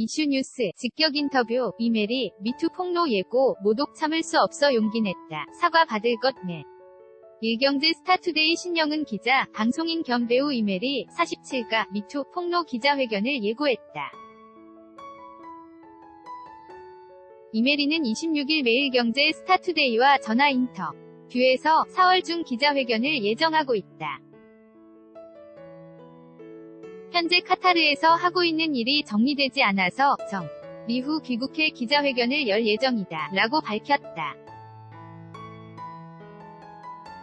이슈뉴스 직격 인터뷰 이메리 미투 폭로 예고 모독 참을 수 없어 용기 냈다. 사과 받을 것 내. 일경제 스타투데이 신영은 기자, 방송인 겸 배우 이메리 47가 미투 폭로 기자회견을 예고했다. 이메리는 26일 매일경제 스타투데이와 전화 인터 뷰에서 4월 중 기자회견을 예정하고 있다. 현재 카타르에서 하고 있는 일이 정리되지 않아서 정 이후 귀국해 기자회견을 열 예정이다. 라고 밝혔다.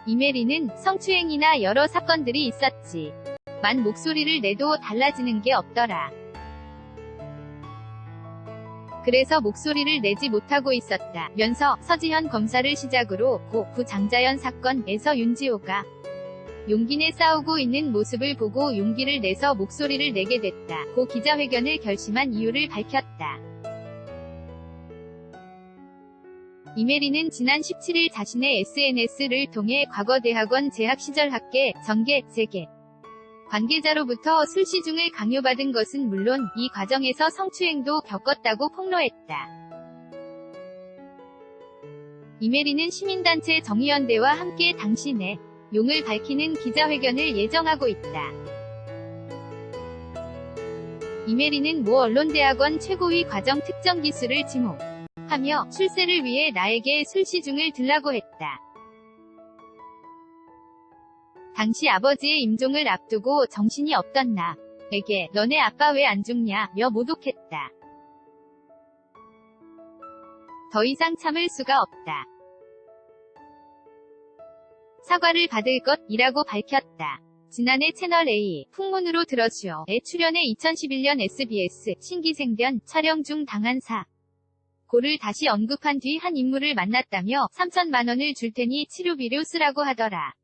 이메리는 성추행이나 여러 사건들이 있었지. 만 목소리를 내도 달라지는 게 없더라. 그래서 목소리를 내지 못하고 있었다. 면서 서지현 검사를 시작으로 고 부장자연 사건에서 윤지호가 용기 내 싸우고 있는 모습을 보고 용기를 내서 목소리를 내게 됐다. 고 기자회견을 결심한 이유를 밝혔다. 이메리는 지난 17일 자신의 SNS를 통해 과거 대학원 재학 시절 학계, 전개, 재계 관계자로부터 술 시중을 강요받은 것은 물론 이 과정에서 성추행도 겪었다고 폭로했다. 이메리는 시민단체 정의연대와 함께 당신의 용을 밝히는 기자회견을 예정하고 있다. 이메리는 모 언론대학원 최고위 과정 특정 기술을 지목하며 출세를 위해 나에게 술시중을 들라고 했다. 당시 아버지의 임종을 앞두고 정신이 없던 나에게 너네 아빠 왜 안 죽냐?며 모독했다. 더 이상 참을 수가 없다. 사과를 받을 것이라고 밝혔다. 지난해 채널A 풍문으로 들어주어에 출연해 2011년 SBS 신기생변 촬영 중 당한 사. 고를 다시 언급한 뒤 한 인물을 만났다며 3천만 원을 줄 테니 치료비료 쓰라고 하더라.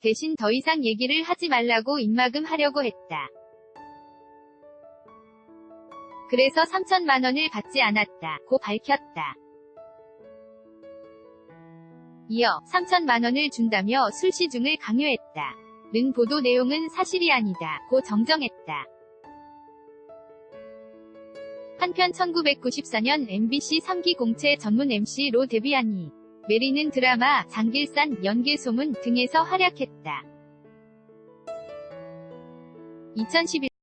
대신 더 이상 얘기를 하지 말라고 입막음 하려고 했다. 그래서 3천만 원을 받지 않았다. 고 밝혔다. 이어 3천만 원을 준다며 술시중을 강요했다. 는 보도 내용은 사실이 아니다. 고 정정했다. 한편 1994년 MBC 3기 공채 전문 MC로 데뷔한 이 메리는 드라마 장길산, 연계소문 등에서 활약했다. 2011